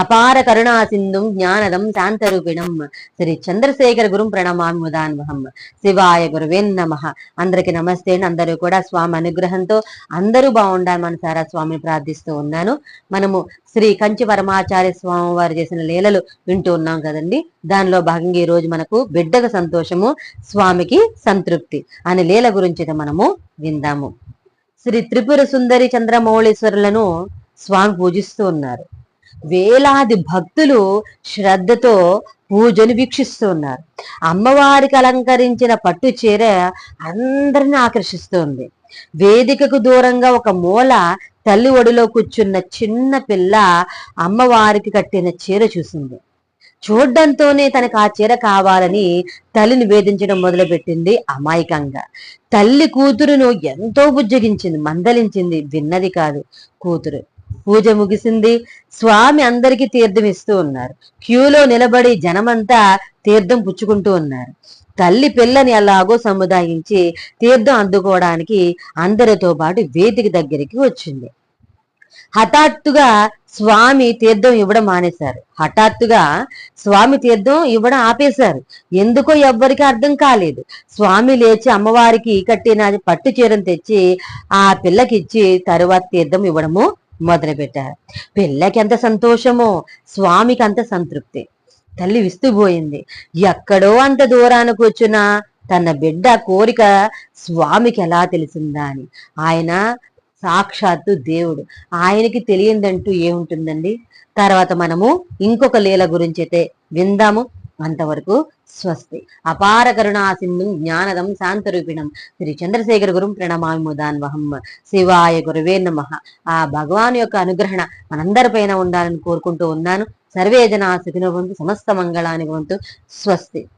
అపార కరుణా సింధుం జ్ఞానదం శాంతరూపిణం. శ్రీ చంద్రశేఖర గురుం ప్రణమామి ముదాన్వహం శివాయ గురువేన్ నమ. అందరికి నమస్తే అండి. అందరూ కూడా స్వామి అనుగ్రహంతో అందరూ బాగుండాలి మనసారా స్వామిని ప్రార్థిస్తూ ఉన్నాను. మనము శ్రీ కంచి పరమాచార్య స్వామి వారు చేసిన లీలలు వింటూ ఉన్నాం కదండి. దానిలో భాగంగా ఈ రోజు మనకు బిడ్డకు సంతోషము స్వామికి సంతృప్తి అనే లీల గురించి మనము విందాము. శ్రీ త్రిపుర సుందరి చంద్రమౌళీశ్వరులను స్వామి పూజిస్తూ ఉన్నారు. వేలాది భక్తులు శ్రద్ధతో పూజను వీక్షిస్తున్నారు. అమ్మవారికి అలంకరించిన పట్టు చీర అందరిని ఆకర్షిస్తుంది. వేదికకు దూరంగా ఒక మూల తల్లి ఒడిలో కూర్చున్న చిన్న పిల్ల అమ్మవారికి కట్టిన చీర చూసింది. చూడ్డంతోనే తనకు ఆ చీర కావాలని తల్లిని వేధించడం మొదలుపెట్టింది అమాయకంగా. తల్లి కూతురును ఎంతో బుజ్జగించింది మందలించింది విన్నది కాదు కూతురు. పూజ ముగిసింది. స్వామి అందరికీ తీర్థం ఇస్తూ ఉన్నారు. క్యూలో నిలబడి జనమంతా తీర్థం పుచ్చుకుంటూ ఉన్నారు. తల్లి పిల్లని అలాగో సముదాయించి తీర్థం అందుకోవడానికి అందరితో పాటు వేదిక దగ్గరికి వచ్చింది. హఠాత్తుగా స్వామి తీర్థం ఇవ్వడం మానేశారు. హఠాత్తుగా స్వామి తీర్థం ఇవ్వడం ఆపేశారు. ఎందుకో ఎవ్వరికి అర్థం కాలేదు. స్వామి లేచి అమ్మవారికి కట్టిన పట్టు చీరను తెచ్చి ఆ పిల్లకిచ్చి తరువాత తీర్థం ఇవ్వడము మొదలుపెట్టారు. పిల్లకి ఎంత సంతోషమో స్వామికి అంత సంతృప్తి. తల్లి విస్తుపోయింది ఎక్కడో అంత దూరాన కూర్చున్న తన బిడ్డ కోరిక స్వామికి ఎలా తెలిసిందా అని. ఆయన సాక్షాత్తు దేవుడు. ఆయనకి తెలియందంటూ ఏముంటుందండి? తర్వాత మనము ఇంకొక లీల గురించి అయితే విందాము. అంతవరకు స్వస్తి. అపార కరుణా సింధు జ్ఞానదం శాంతరూపిణం. శ్రీ చంద్రశేఖర గురుం ప్రణమామి ముదాన్వహం శివాయ గురువే నమ. ఆ భగవాన్ యొక్క అనుగ్రహణ మనందరిపైన ఉండాలని కోరుకుంటూ ఉన్నాను. సర్వే జనా సుఖినవంతు సమస్త మంగళానికి వంతు స్వస్తి.